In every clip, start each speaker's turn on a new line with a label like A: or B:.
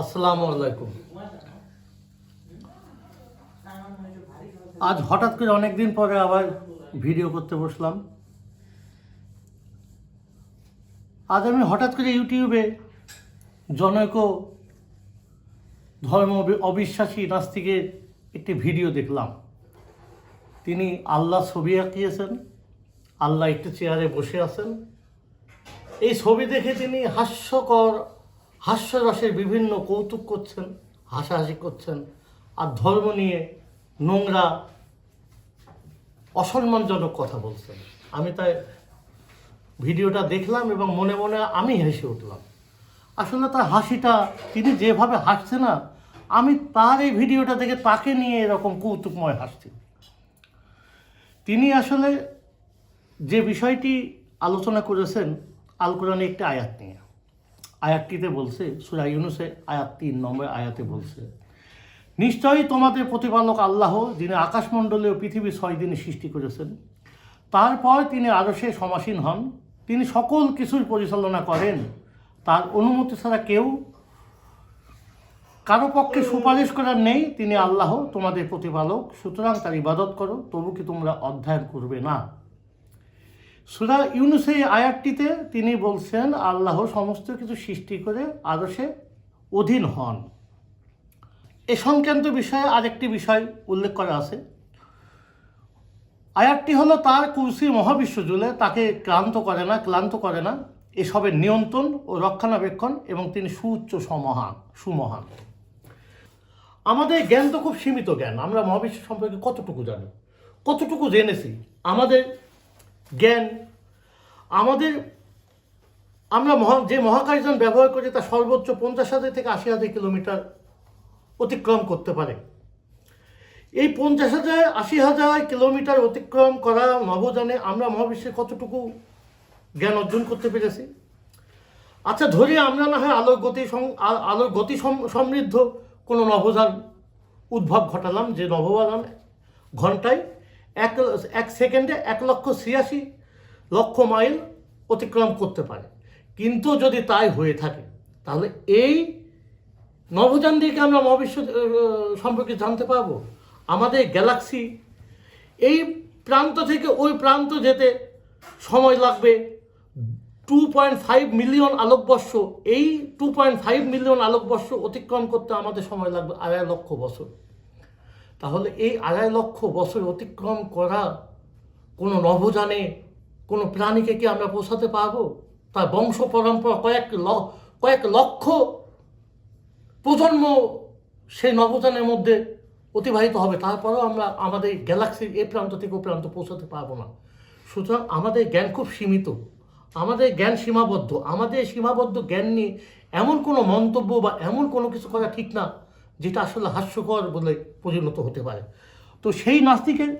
A: আসসালামু আজ হঠাৎ করে অনেকদিন পরে আবার ভিডিও করতে বসলাম। আজ আমি হঠাৎ করে ইউটিউবে জনৈক ধর্ম অবিশ্বাসী নাস্তিকের একটি ভিডিও দেখলাম। তিনি আল্লাহ ছবি আঁকিয়েছেন, আল্লাহ একটি চেয়ারে বসে আছেন। এই ছবি দেখে তিনি হাস্যকর হাস্যরসের বিভিন্ন কৌতুক করছেন, হাসাহাসি করছেন, আর ধর্ম নিয়ে নোংরা, অসম্মানজনক কথা বলছেন। আমি তাই ভিডিওটা দেখলাম এবং মনে মনে আমি হেসে উঠলাম। আসলে তার হাসিটা তিনি যেভাবে হাসছে না, আমি তার এই ভিডিওটা দেখে তাকে নিয়ে এরকম কৌতুকময় হাসছি। তিনি আসলে যে বিষয়টি আলোচনা করেছেন, আল কোরআনে একটি আয়াত নিয়ে। আয়াতটিতে বলছে, সুরা ইউনুসে আয়াত তিন নম্বর আয়াতে বলছে, নিশ্চয়ই তোমাদের প্রতিপালক আল্লাহ, যিনি আকাশমণ্ডলে ও পৃথিবী ছয় দিনে সৃষ্টি করেছেন, তারপর তিনি আরও সে সমাসীন হন, তিনি সকল কিছুর পরিচালনা করেন, তার অনুমতি ছাড়া কেউ কারও পক্ষে সুপারিশ করার নেই, তিনি আল্লাহ তোমাদের প্রতিপালক, সুতরাং তার ইবাদত করো, তবু কি তোমরা অধ্যয়ন করবে না? সুরা ইউনুস এই আয়াতটিতে তিনি বলছেন, আল্লাহ সমস্ত কিছু সৃষ্টি করে আদর্শে অধীন হন। এ সংক্রান্ত বিষয়ে আরেকটি বিষয় উল্লেখ করা আছে। আয়াতটি হলো তার কুরসি মহাবিশ্ব জুড়ে তাকে ক্লান্ত করে না, ক্লান্ত করে না। এসবের নিয়ন্ত্রণ ও রক্ষণাবেক্ষণ এবং তিনি সুউচ্চ সমহান, সুমহান। আমাদের জ্ঞান তো খুব সীমিত জ্ঞান। আমরা মহাবিশ্ব সম্পর্কে কতটুকু জানি? কতটুকু জেনেছি? আমাদের জ্ঞান। আমাদের, আমরা মহা, যে মহাকাশযান ব্যবহার করি তা সর্বোচ্চ পঞ্চাশ হাজার থেকে আশি হাজার কিলোমিটার অতিক্রম করতে পারে। এই পঞ্চাশ হাজার, আশি হাজার কিলোমিটার অতিক্রম করা নবজানে আমরা মহাবিশ্বের কতটুকু জ্ঞান অর্জন করতে পেরেছি? আচ্ছা ধরি আমরা না হয় আলোর গতি আলোর গতি সম- সমৃদ্ধ কোনো নভোযান উদ্ভব ঘটালাম যে নভোযান ঘন্টায় এক এক সেকেন্ডে এক লক্ষ ছিয়াশি লক্ষ মাইল অতিক্রম করতে পারে। কিন্তু যদি তাই হয়ে থাকে, তাহলে এই নভোযান দিয়ে কি আমরা মহাবিশ্ব সম্পর্কে জানতে পারব। আমাদের গ্যালাক্সি, এই প্রান্ত থেকে ওই প্রান্ত যেতে সময় লাগবে টু পয়েন্ট ফাইভ মিলিয়ন আলোকবর্ষ। এই টু পয়েন্ট ফাইভ মিলিয়ন আলোকবর্ষ অতিক্রম করতে আমাদের সময় লাগবে আড়াই লক্ষ বছর। তাহলে এই আড়াই লক্ষ বছর অতিক্রম করা কোনো নভোযানে কোনো প্রাণীকে কি আমরা পৌঁছাতে পারব? তার বংশ পরম্পরা কয়েক কয়েক লক্ষ প্রজন্ম সেই নবযানের মধ্যে অতিবাহিত হবে। তারপরেও আমরা আমাদের গ্যালাক্সির এ প্রান্ত থেকে ও প্রান্ত পৌঁছাতে পারব না। সুতরাং আমাদের জ্ঞান খুব সীমিত। আমাদের জ্ঞান সীমাবদ্ধ। আমাদের সীমাবদ্ধ জ্ঞান নিয়ে এমন কোনো মন্তব্য বা এমন কোনো কিছু করা ঠিক না। যেটা আসলে হাস্যকর বলে পরিণত হতে পারে। তো সেই নাস্তিকের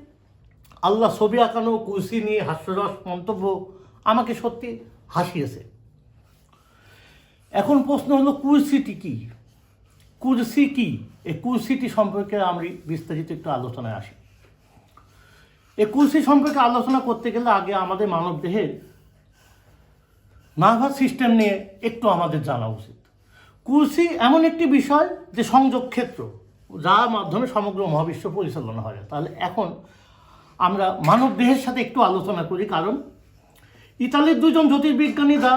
A: আল্লাহ ছবি আঁকানো, কুরসি নিয়ে হাস্যরস মন্তব্য আমাকে সত্যি হাসিয়েছে। এখন প্রশ্ন হলো, কুরসিটি কি? কুরসি কি? এই কুরসিটি সম্পর্কে আমি বিস্তারিত একটু আলোচনায় আসি। এই কুরসি সম্পর্কে আলোচনা করতে গেলে আগে আমাদের মানব দেহের নার্ভাস সিস্টেম নিয়ে একটু আমাদের জানা উচিত। কুরসি এমন একটি বিষয় যে সংযোগ ক্ষেত্র, যার মাধ্যমে সমগ্র মহাবিশ্ব পরিচালনা হয়। তাহলে এখন আমরা মানব দেহের সাথে একটু আলোচনা করি, কারণ ইতালির দুজন জ্যোতির্বিজ্ঞানী the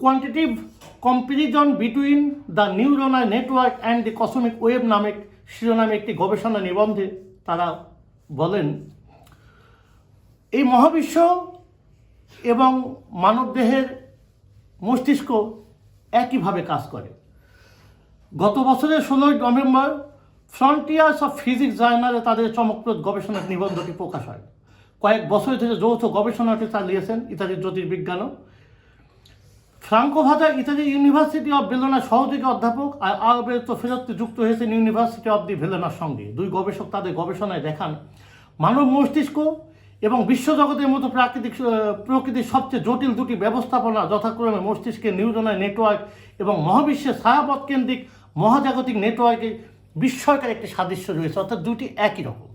A: quantitative comparison between the neuronal network and the cosmic web নামে শিরোনামে একটি গবেষণা নিবন্ধে তারা বলেন, এই মহাবিশ্ব এবং মানবদেহের মস্তিষ্ক একইভাবে কাজ করে। গত বছরের ষোলোই নভেম্বর ফ্রন্টিয়ার্স অফ ফিজিক্স জার্নালে তাদের চমকপ্রদ গবেষণার নিবন্ধটি প্রকাশ হয়। কয়েক বছর ধরে যৌথ গবেষণাটি চালিয়েছেন ইতালির জ্যোতির্বিজ্ঞানও। Franco Vazza Italy university of ভেলোনার সহযোগী অধ্যাপক আর আলবের্তো ফেরত্তি যুক্ত হয়েছেন ইউনিভার্সিটি অব দি ভেলোনার সঙ্গে। দুই গবেষক তাদের গবেষণায় দেখান মানব মস্তিষ্ক এবং বিশ্বজগতের মতো প্রাকৃতিক প্রকৃতির সবচেয়ে জটিল দুটি ব্যবস্থাপনা যথাক্রমে মস্তিষ্কের নিউরনাল নেটওয়ার্ক এবং মহাবিশ্বের ছায়াপথ কেন্দ্রিক মহাজাগতিক নেটওয়ার্কে বিস্ময়কর একটি সাদৃশ্য রয়েছে, অর্থাৎ দুটি একই রকম।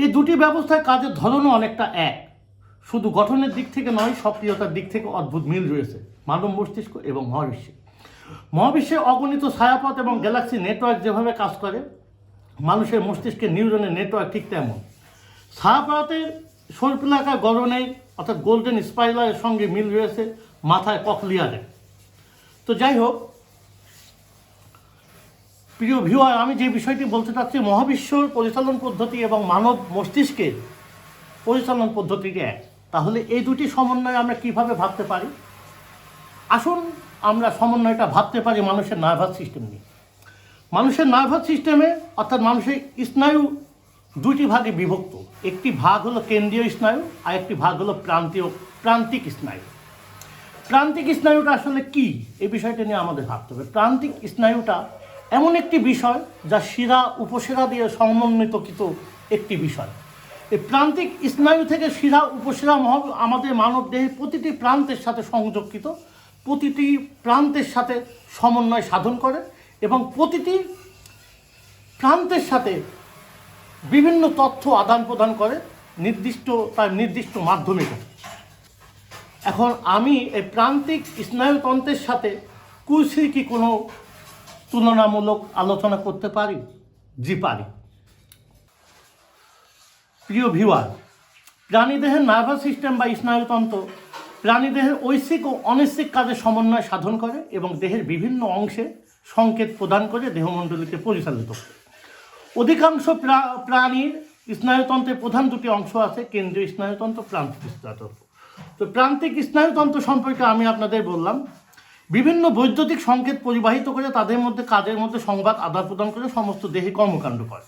A: এই দুটি ব্যবস্থার কাজের ধরনও অনেকটা এক। শুধু গঠনের দিক থেকে নয়, সক্রিয়তার দিক থেকে অদ্ভুত মিল রয়েছে, মানব মস্তিষ্ক এবং মহাবিশ্বে। মহাবিশ্বে অগণিত ছায়াপথ এবং গ্যালাক্সি নেটওয়ার্ক যেভাবে কাজ করে, মানুষের মস্তিষ্কের নিউরনের নেটওয়ার্ক ঠিক তেমন। ছায়াপথের সর্পিলাকার গড়নের অর্থাৎ গোল্ডেন স্পাইলারের সঙ্গে মিল রয়েছে মাথায় ককলিয়ারের। তো যাই হোক প্রিয় ভিউয়ার আমি যে বিষয়টি বলতে চাচ্ছি, মহাবিশ্বর পরিচালন পদ্ধতি এবং মানব মস্তিষ্কের পরিচালন পদ্ধতিটি এক। তাহলে এই দুটি সমন্বয় আমরা কীভাবে ভাবতে পারি? আসুন আমরা সমন্বয়টা ভাবতে পারি মানুষের নার্ভাস সিস্টেম নিয়ে। মানুষের নার্ভাস সিস্টেমে অর্থাৎ মানুষের স্নায়ু দুটি ভাগে বিভক্ত। একটি ভাগ হলো কেন্দ্রীয় স্নায়ু, আর একটি ভাগ হলো প্রান্তীয়, প্রান্তিক স্নায়ু। প্রান্তিক স্নায়ুটা আসলে কি? এই বিষয়টা নিয়ে আমাদের ভাবতে হবে। প্রান্তিক স্নায়ুটা এমন একটি বিষয় যা শিরা উপশিরা দিয়ে সমন্বিতকৃত একটি বিষয় এই প্রান্তিক স্নায়ু থেকে শিরা উপশিরা মহ আমাদের মানব দেহের প্রতিটি প্রান্তের সাথে সংযোগকৃত, প্রতিটি প্রান্তের সাথে সমন্বয় সাধন করে এবং প্রতিটি প্রান্তের সাথে বিভিন্ন তথ্য আদান প্রদান করে নির্দিষ্ট, তার নির্দিষ্ট মাধ্যমে। এখন আমি এই প্রান্তিক স্নায়ুতন্ত্রের সাথে কুলসির কি কোনো তুলনামূলক আলোচনা করতে পারি? জি, পারি। প্রিয় ভিউয়ার, প্রাণীদেহের নার্ভাস সিস্টেম বা স্নায়ুতন্ত্র প্রাণীদেহের ঐশ্বিক ও অনৈচ্ছিক কাজে সমন্বয় সাধন করে এবং দেহের বিভিন্ন অংশে সংকেত প্রদান করে দেহমণ্ডলীকে পরিচালিত করে। অধিকাংশ প্রা- প্রাণীর স্নায়ুতন্ত্রের প্রধান দুটি অংশ আছে, কেন্দ্রীয় স্নায়ুতন্ত্র, প্রান্তিক স্নায়ুতন্ত্র। তো প্রান্তিক স্নায়ুতন্ত্র সম্পর্কে আমি আপনাদের বললাম বিভিন্ন বৈদ্যুতিক সংকেত পরিবাহিত করে তাদের মধ্যে, কাজের মধ্যে সংবাদ আদান প্রদান করে সমস্ত দেহে কর্মকাণ্ড করে।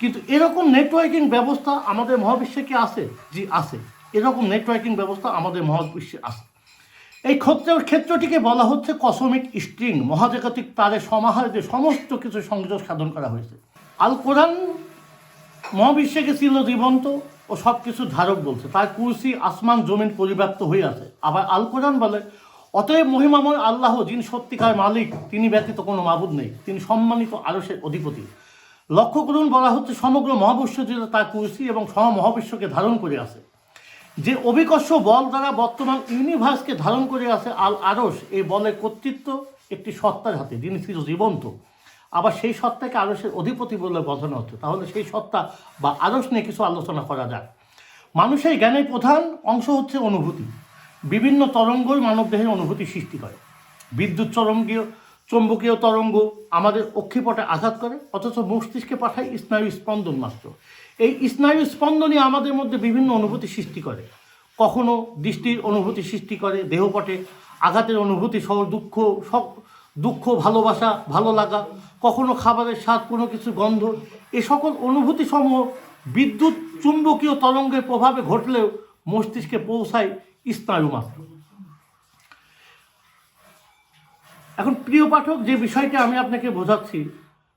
A: কিন্তু এরকম নেটওয়ার্কিং ব্যবস্থা আমাদের মহাবিশ্বে কি আছে? জি, আছে। এরকম নেটওয়ার্কিং ব্যবস্থা আমাদের মহাবিশ্বে আছে। এই ক্ষেত্র, ক্ষেত্রটিকে বলা হচ্ছে কসমিক স্ট্রিং মহাজাগতিক তারের সমাহারে যে সমস্ত কিছু সংযোগ সাধন করা হয়েছে। আল কোরআন মহাবিশ্বকে ছিল জীবন্ত ও সব কিছু ধারক বলছে। তার কুরসি আসমান জমিন পরিব্যাপ্ত হয়ে আছে। আবার আল কোরআন বলে অতএব মহিমাময় আল্লাহ, যিনি সত্যিকার মালিক, তিনি ব্যতীত কোনো মাবুদ নেই। তিনি সম্মানিত আরসের অধিপতি। লক্ষ্য করুন, বলা হচ্ছে, সমগ্র মহাবিশ্ব জুড়ে তার কুরসি এবং মহাবিশ্বকে ধারণ করে আছে। যে অভিকর্ষ বল দ্বারা বর্তমান ইউনিভার্সকে ধারণ করে আছে আল আরস এই বলের কর্তৃত্ব একটি সত্তার হাতে, যিনি ছিল জীবন্ত আবার সেই সত্তাকে আরসের অধিপতি বলে বোঝানো হচ্ছে। তাহলে সেই সত্তা বা আরস নিয়ে কিছু আলোচনা করা যায় মানুষের জ্ঞানের প্রধান অংশ হচ্ছে অনুভূতি। বিভিন্ন তরঙ্গই মানবদেহের অনুভূতি সৃষ্টি করে। বিদ্যুৎ তরঙ্গীয় চৌম্বকীয় তরঙ্গ আমাদের অক্ষিপটে আঘাত করে, অথচ মস্তিষ্কে পাঠায় স্নায়ু স্পন্দন মাত্র। এই স্নায়ু স্পন্দনই আমাদের মধ্যে বিভিন্ন অনুভূতি সৃষ্টি করে। কখনো দৃষ্টির অনুভূতি সৃষ্টি করে, দেহপটে আঘাতের অনুভূতি সহ দুঃখ, সব দুঃখ, ভালোবাসা, ভালো লাগা, কখনো খাবারের স্বাদ, কোনো কিছু গন্ধ, এ সকল অনুভূতি সমূহ বিদ্যুৎ চুম্বকীয় তরঙ্গের প্রভাবে ঘটলেও মস্তিষ্কে পৌঁছায় স্নায়ু মাত্র এখন প্রিয় পাঠক, যে বিষয়টি আমি আপনাকে বোঝাচ্ছি,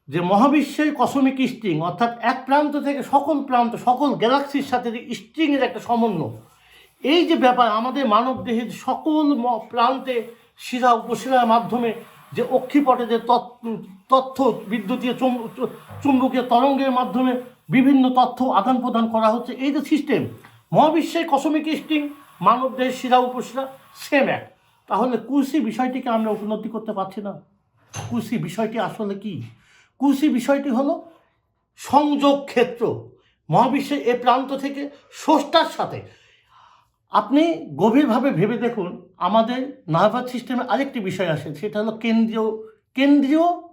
A: যে মহাবিশ্বের কসমিক স্ট্রিং, অর্থাৎ এক প্রান্ত থেকে সকল প্রান্ত, সকল গ্যালাক্সির সাথে যে স্ট্রিংয়ের একটা সমন্বয়, এই যে ব্যাপার আমাদের মানব দেহের সকল প্রান্তে শিরা উপশিরার মাধ্যমে যে অক্ষিপটে যে তথ্য, বিদ্যুতীয় চুম্ব- চুম্বকীয় তরঙ্গের মাধ্যমে বিভিন্ন তথ্য আদান প্রদান করা হচ্ছে, এই যে সিস্টেম মহাবিশ্বের কসমিক স্ট্রিং মানব দেহের শিরা উপশিরা সেম এক। তাহলে কুসি বিষয়টিকে আমরা উপলব্ধি করতে পারছি না। কুসি বিষয়টি আসলে কি? কুসি বিষয়টি হলো সংযোগ ক্ষেত্র। মহাবিশ্বের এ প্রান্ত থেকে স্রষ্টার সাথে। আপনি গভীরভাবে ভেবে দেখুন, আমাদের নার্ভাস সিস্টেমে আরেকটি বিষয় আসে, সেটা হলো কেন্দ্রীয় কেন্দ্রীয়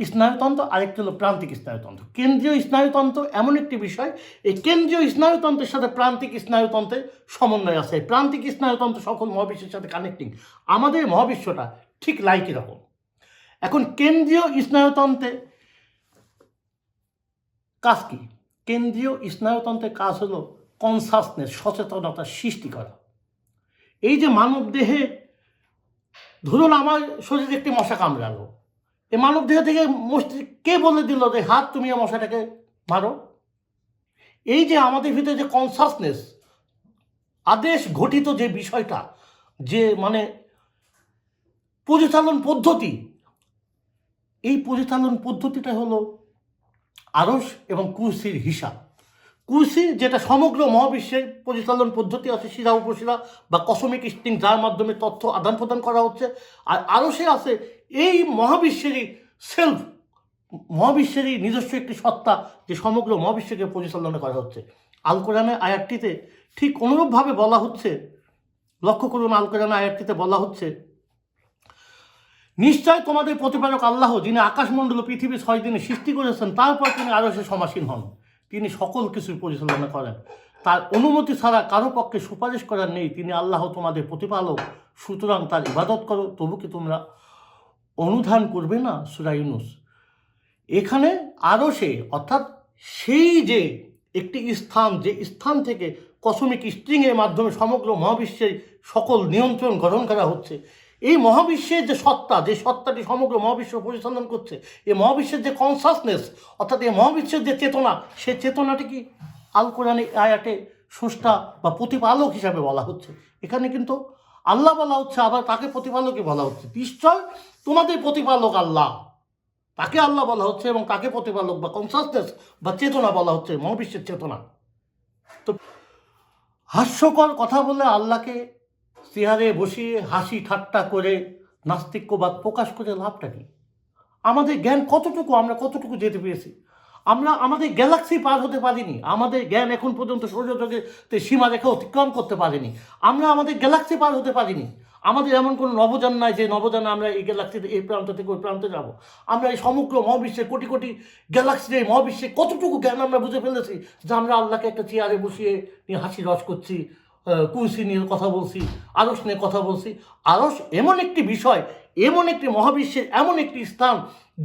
A: স্নায়ুতন্ত্র আরেকটি হলো প্রান্তিক স্নায়ুতন্ত্র। কেন্দ্রীয় স্নায়ুতন্ত্র এমন একটি বিষয়, এই কেন্দ্রীয় স্নায়ুতন্ত্রের সাথে প্রান্তিক স্নায়ুতন্ত্রের সমন্বয় আছে। প্রান্তিক স্নায়ুতন্ত্র সকল মহাবিশ্বের সাথে কানেক্টিং আমাদের মহাবিশ্বটা ঠিক লাইক এরকম এখন কেন্দ্রীয় স্নায়ুতন্ত্রে কাজ কি? কেন্দ্রীয় স্নায়ুতন্ত্রের কাজ হলো কনসাসনেস সচেতনতা সৃষ্টি করা। এই যে মানব দেহে ধরুন আমার শরীরে একটি মশা কামড়ালো। এই মানব দেহ থেকে মস্তিষ্ক কে বলে দিল যে, হাত, তুমি মশাটাকে মারো? এই যে আমাদের ভিতরে যে কনসাসনেস আদেশ ঘটিত যে বিষয়টা, যে মানে পরিচালন পদ্ধতি, এই পরিচালন পদ্ধতিটা হলো আরস এবং কুরসির হিসাব। কুরসি যেটা সমগ্র মহাবিশ্বের পরিচালন পদ্ধতি আছে, শিরা, উপশিরা বা কসমিক স্টিং যার মাধ্যমে তথ্য আদান প্রদান করা হচ্ছে। আর আরসে আছে এই মহাবিশ্বেরই সেলফ মহাবিশ্বেরই নিজস্ব একটি সত্তা যে সমগ্র মহাবিশ্বকে পরিচালনা করা হচ্ছে। আল কোরআনের আয়াতটিতে ঠিক অনুরূপভাবে বলা হচ্ছে, লক্ষ্য করুন আল কোরআনের আয়াতটিতে বলা হচ্ছে, নিশ্চয় তোমাদের প্রতিপালক আল্লাহ, যিনি আকাশমণ্ডল পৃথিবী ছয় দিনে সৃষ্টি করেছেন, তারপর তিনি আরও সে সমাসীন হন। তিনি সকল কিছুর পরিচালনা করেন। তার অনুমতি ছাড়া কারও পক্ষে সুপারিশ করার নেই। তিনি আল্লাহ তোমাদের প্রতিপালক, সুতরাং তার ইবাদত করো, তবু কি তোমরা অনুধান করবে না সুরা ইউনুস। এখানে আরও সে, অর্থাৎ সেই যে একটি স্থান, যে স্থান থেকে কসমিক স্ট্রিংয়ের মাধ্যমে সমগ্র মহাবিশ্বের সকল নিয়ন্ত্রণ গঠন করা হচ্ছে, এই মহাবিশ্বের যে সত্তা, যে সত্তাটি সমগ্র মহাবিশ্ব পরিচালনা করছে, এই মহাবিশ্বের যে কনসাসনেস অর্থাৎ এই মহাবিশ্বের যে চেতনা সে চেতনাটি কি আল কোরআনে আয়াটে স্রষ্টা বা প্রতিপালক হিসাবে বলা হচ্ছে। এখানে কিন্তু আল্লাহ বলা হচ্ছে, আবার তাকে প্রতিপালকই বলা হচ্ছে? নিশ্চয় তোমাদের প্রতিপালক আল্লাহ। তাকে আল্লাহ বলা হচ্ছে এবং তাকে প্রতিপালক বা কনসাসনেস বা চেতনা বলা হচ্ছে? মহাবিশ্বের চেতনা। তো হাস্যকর কথা বলে আল্লাহকে চেয়ারে বসিয়ে হাসি ঠাট্টা করে নাস্তিক্যবাদ প্রকাশ করে লাভটা কি? আমাদের জ্ঞান কতটুকু? আমরা কতটুকু যেতে পেরেছি? আমরা, আমাদের গ্যালাক্সি পার হতে পারিনি। আমাদের জ্ঞান এখন পর্যন্ত সৌরজগতে সীমারেখা অতিক্রম করতে পারিনি। আমরা আমাদের গ্যালাক্সি পার হতে পারিনি। আমাদের এমন কোনো নবযান নাই যে নবযানে আমরা এই গ্যালাক্সিতে এই প্রান্ত থেকে ওই প্রান্তে যাব। আমরা এই সমগ্র মহাবিশ্বে, কোটি কোটি গ্যালাক্সির এই মহাবিশ্বে কতটুকু জ্ঞান আমরা বুঝে ফেলেছি যে আমরা আল্লাহকে একটা চেয়ারে বসিয়ে নিয়ে হাসি রস করছি কুরসি নিয়ে কথা বলছি আরস নিয়ে কথা বলছি। আরস এমন একটি বিষয়, এমন একটি মহাবিশ্বের, এমন একটি স্থান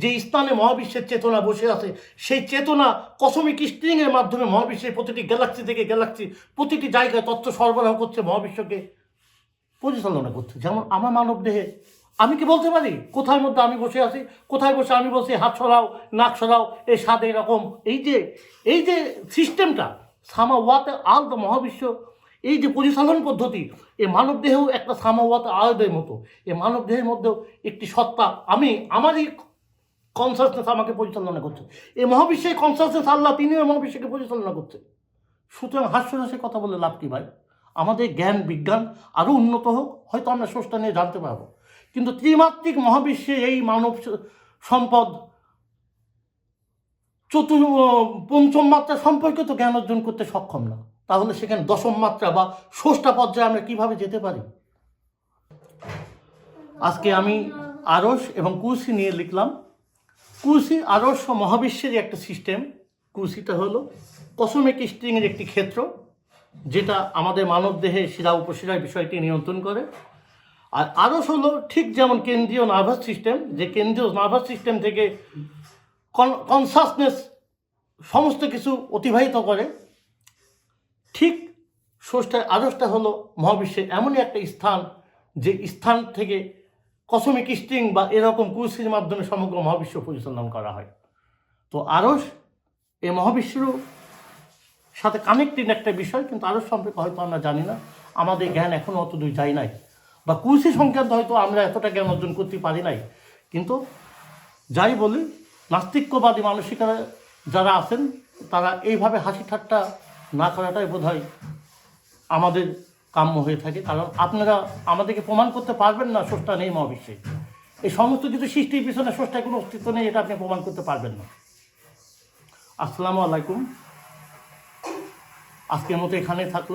A: যে স্থানে মহাবিশ্বের চেতনা বসে আছে। সেই চেতনা কসমিক স্ট্রিংয়ের মাধ্যমে মহাবিশ্বের প্রতিটি গ্যালাক্সি থেকে গ্যালাক্সি প্রতিটি জায়গায় তথ্য সরবরাহ করছে মহাবিশ্বকে। পরিচালনা করছে। যেমন আমার মানব দেহে আমি কি বলতে পারি? কোথায় মধ্যে আমি বসে আছি? কোথায় বসে আমি বলছি হাত সরাও, নাক সরাও এই স্বাদ এরকম? এই যে এই যে সিস্টেমটা সামা ওয়াতে আল মহাবিশ্ব, এই যে পরিচালন পদ্ধতি, এ মানব দেহেও একটা সামা ওয়াতে আলাদের মতো। এই মানব দেহের মধ্যেও একটি সত্তা। আমি, আমারই কনসাসনেস আমাকে পরিচালনা করছে। এই মহাবিশ্বের কনসাসনেস আল্লাহ তিনিও মহাবিশ্বকে পরিচালনা করছে। সুতরাং হাস্যরসে কথা বলে লাভ কি ভাই? আমাদের জ্ঞান, বিজ্ঞান আরও উন্নত হোক, হয়তো আমরা স্রষ্টা নিয়ে জানতে পারব। কিন্তু ত্রিমাত্রিক মহাবিশ্বে এই মানব সম্পদ চতুর পঞ্চম মাত্রা সম্পর্কে তো জ্ঞান অর্জন করতে সক্ষম না। তাহলে সেখানে দশম মাত্রা বা ষষ্ঠা পর্যায়ে আমরা কীভাবে যেতে পারি? আজকে আমি আরস এবং কুরসি নিয়ে লিখলাম। কুরসি, আরস ও মহাবিশ্বের একটা সিস্টেম। কুরসিটা হলো কসমিক স্ট্রিংয়ের একটি ক্ষেত্র। যেটা আমাদের মানব দেহে শিরা উপশিরার বিষয়টি নিয়ন্ত্রণ করে। আর আরস হলো, ঠিক যেমন কেন্দ্রীয় নার্ভাস সিস্টেম, যে কেন্দ্রীয় নার্ভাস সিস্টেম থেকে কনসাসনেস সমস্ত কিছু অতিবাহিত করে, ঠিক ষষ্ঠা আদর্শটা হলো মহাবিশ্বের এমনই একটা স্থান, যে স্থান থেকে কসমিক স্ট্রিং বা এরকম কুরসির মাধ্যমে সমগ্র মহাবিশ্ব পরিচালনা করা হয়। তো আরস এ মহাবিশ্বেরও সাথে কানেক্টেড একটা বিষয়, কিন্তু আরস সম্পর্কে হয়তো আমরা জানি না। আমাদের জ্ঞান এখনও অত দূর যায় নাই। বা কুরসি সংক্রান্ত হয়তো আমরা এতটা জ্ঞান অর্জন করতে পারি নাই। কিন্তু যাই বলি, নাস্তিক্যবাদী মানসিকতা যারা আছেন, তারা এইভাবে হাসি ঠাট্টা না করাটাই বোধ আমাদের কাম্য হয়ে থাকে। কারণ আপনারা আমাদেরকে প্রমাণ করতে পারবেন না স্রষ্টা নেই মহাবিশ্বে। এই সমস্ত কিছু সৃষ্টির পিছনে স্রষ্টার কোনো অস্তিত্ব নেই, এটা আপনি প্রমাণ করতে পারবেন না। আসসালামু আলাইকুম। আজকের মতো এখানে থাকল।